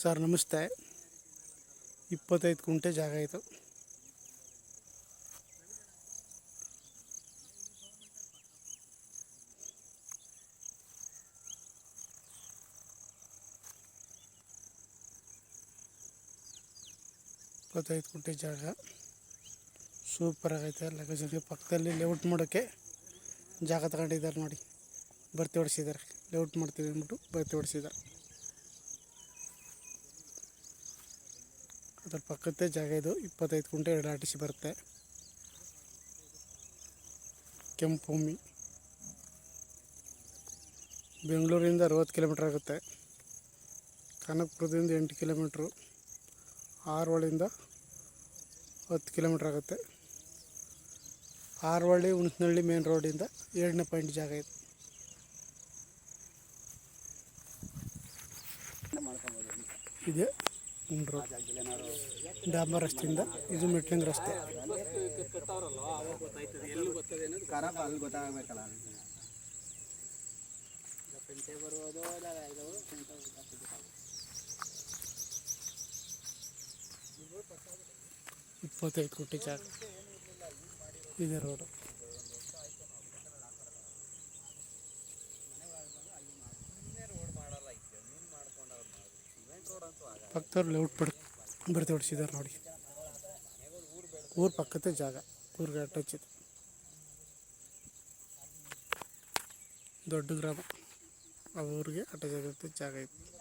Sir, ನಮಸ್ತೆ. ಇಪ್ಪತ್ತೈದು ಕುಂಟೆ ಜಾಗ ಇದು. ಇಪ್ಪತ್ತೈದು ಕುಂಟೆ ಜಾಗ. ಸೂಪರ್ ಆಗೈತೆ ಲಗಜರಿ ಪಕ್ಕದಲ್ಲಿ ಲೇಔಟ್ ಮಾಡೋಕ್ಕೆ ಜಾಗ ತಗೊಂಡಿದ್ದಾರೆ ನೋಡಿ. ಭರ್ತಿ ಹೊಡಿಸಿದ್ದಾರೆ. ಲೇಔಟ್ ಮಾಡ್ತೀವಿ ಅಂದ್ಬಿಟ್ಟು ಭರ್ತಿ ಹೊಡಿಸಿದ್ದಾರೆ. ಅದ್ರ ಪಕ್ಕದ್ದೇ ಜಾಗ ಇದು, ಇಪ್ಪತ್ತೈದು ಕುಂಟೆ ಎರಡು ಆರ್ ಟಿ ಸಿ ಬರುತ್ತೆ. ಕೆಂಪು ಭೂಮಿ ಬೆಂಗಳೂರಿಂದ ಅರವತ್ತು ಕಿಲೋಮೀಟ್ರ್ ಆಗುತ್ತೆ. ಕನಕಪುರದಿಂದ ಎಂಟು ಕಿಲೋಮೀಟ್ರು. ಆರೋಳಿಂದ ಹತ್ತು ಕಿಲೋಮೀಟ್ರ್ ಆಗುತ್ತೆ. ಆರವಳ್ಳಿ ಹುಣಸನಹಳ್ಳಿ ಮೇನ್ ರೋಡಿಂದ ಎರಡನೇ ಪಾಯಿಂಟ್ ಜಾಗ ಇದೆ. ಇದೆ. ರೋಡ್ ಡಾಂಬರ್ ರಸ್ತೆಯಿಂದ ಇದು ಮೆಟ್ಲಿಂಗ್ ರಸ್ತೆ. ಇಪ್ಪತ್ತೈದು ಕೋಟಿ ಜಾಗ. ಇದೆ ರೋಡು. ಪಕ್ಕದವ್ರು ಲೌಟ್ ಪಡ್ ಬರ್ತಿ ಹೊಡ್ಸಿದ್ದಾರೆ ನೋಡಿ. ಊರು ಪಕ್ಕದ ಜಾಗ, ಊರಿಗೆ ಟಚ್ ದೊಡ್ಡ ಗ್ರಾಮ. ಆ ಊರಿಗೆ ಅಟ್ಯಾಚ್ ಜಾಗ ಇದೆ